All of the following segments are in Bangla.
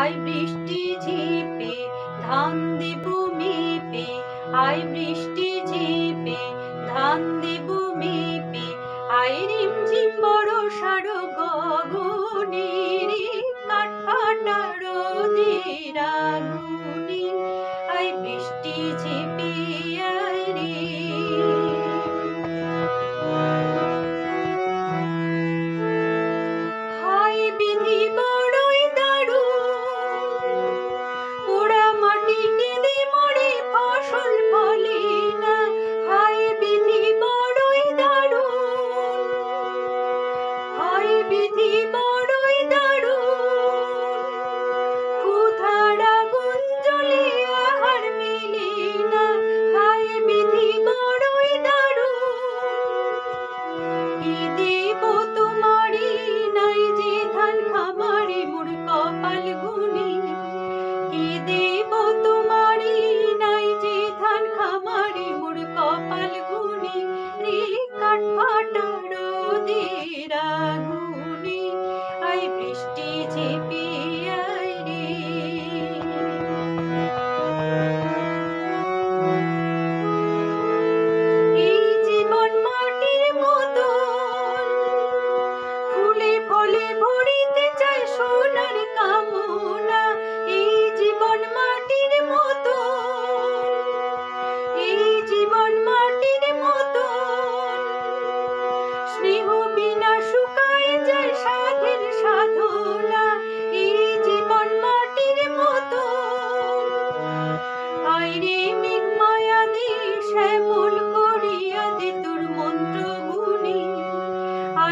আই বৃষ্টি ঝিপে, ধান দিব মিপে। আই বৃষ্টি ঝিপে, ধান দিব মিপে। রিম রিমঝিম বড় সারো গগনে রে। বৃষ্টি বিধি বড় deep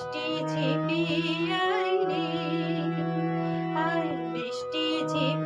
বৃষ্টি ঝিপি আইরে আয় বৃষ্টি ঝিপি